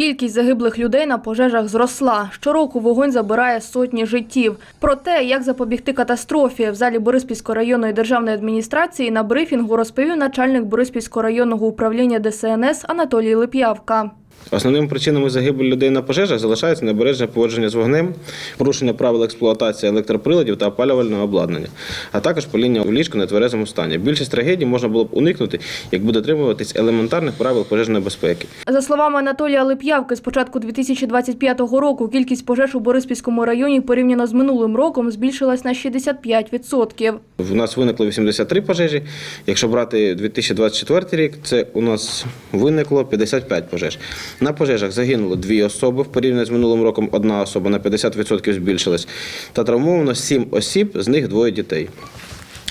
Кількість загиблих людей на пожежах зросла. Щороку вогонь забирає сотні життів. Про те, як запобігти катастрофі в залі Бориспільської районної державної адміністрації на брифінгу розповів начальник Бориспільського районного управління ДСНС Анатолій Лип'явка. Основними причинами загибелі людей на пожежах залишається небережне поводження з вогнем, порушення правил експлуатації електроприладів та опалювального обладнання, а також паління в ліжку на тверезому стані. Більшість трагедій можна було б уникнути, якби дотримуватись елементарних правил пожежної безпеки. За словами Анатолія Лип'явки, з початку 2025 року кількість пожеж у Бориспільському районі порівняно з минулим роком збільшилась на 65%. У нас виникло 83 пожежі. Якщо брати 2024 рік, це у нас виникло 55 пожеж. На пожежах загинуло дві особи в порівнянні з минулим роком. Одна особа на 50% збільшилась. Та травмовано сім осіб, з них двоє дітей.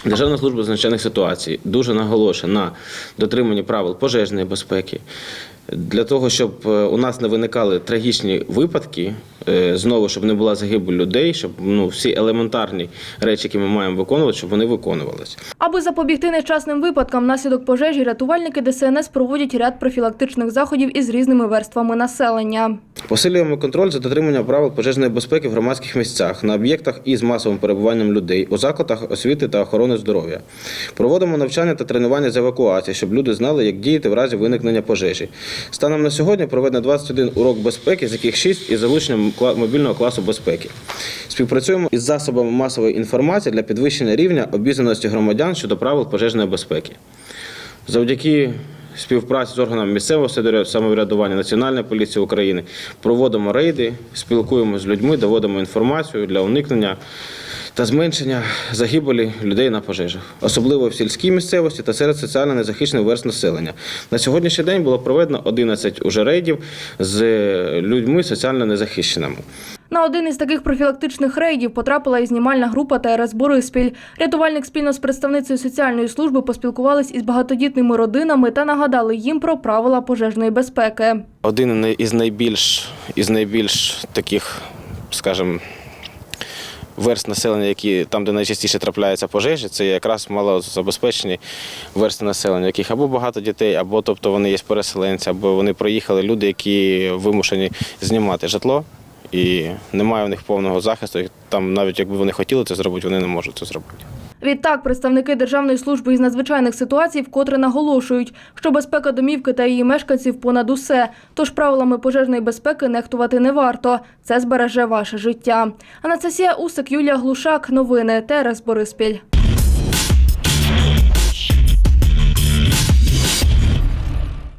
Державна служба з надзвичайних ситуацій дуже наголошена на дотриманні правил пожежної безпеки. Для того, щоб е, у нас не виникали трагічні випадки, знову, щоб не була загибель людей, щоб ну, всі елементарні речі, які ми маємо виконувати, щоб вони виконувалися. Аби запобігти нещасним випадкам внаслідок пожежі, рятувальники ДСНС проводять ряд профілактичних заходів із різними верствами населення. Посилюємо контроль за дотриманням правил пожежної безпеки в громадських місцях, на об'єктах із масовим перебуванням людей, у закладах освіти та охорони здоров'я. Проводимо навчання та тренування з евакуації, щоб люди знали, як діяти в разі виникнення пожежі. Станом на сьогодні проведено 21 урок безпеки, з яких 6 із залученням мобільного класу безпеки. Співпрацюємо із засобами масової інформації для підвищення рівня обізнаності громадян щодо правил пожежної безпеки. Завдяки співпраці з органами місцевого самовряд- самоврядування Національної поліції України. Проводимо рейди, спілкуємося з людьми, доводимо інформацію для уникнення та зменшення загибелі людей на пожежах, особливо в сільській місцевості та серед соціально незахищених верст населення. На сьогоднішній день було проведено 11 уже рейдів з людьми соціально незахищеними. На один із таких профілактичних рейдів потрапила і знімальна група ТРС Бориспіль. Рятувальник спільно з представницею соціальної служби поспілкувались із багатодітними родинами та нагадали їм про правила пожежної безпеки. Один із найбільш із найбільш таких, скажімо, верст населення, які там, де найчастіше трапляються пожежі, це якраз малозабезпечені версти населення, яких або багато дітей, або тобто вони є переселенці, або вони проїхали люди, які вимушені знімати житло. І немає у них повного захисту. Там, навіть якби вони хотіли це зробити, вони не можуть це зробити. Відтак, представники Державної служби із надзвичайних ситуацій вкотре наголошують, що безпека домівки та її мешканців понад усе. Тож правилами пожежної безпеки нехтувати не варто. Це збереже ваше життя. Анастасія Усик, Юлія Глушак. Новини ТРС Бориспіль.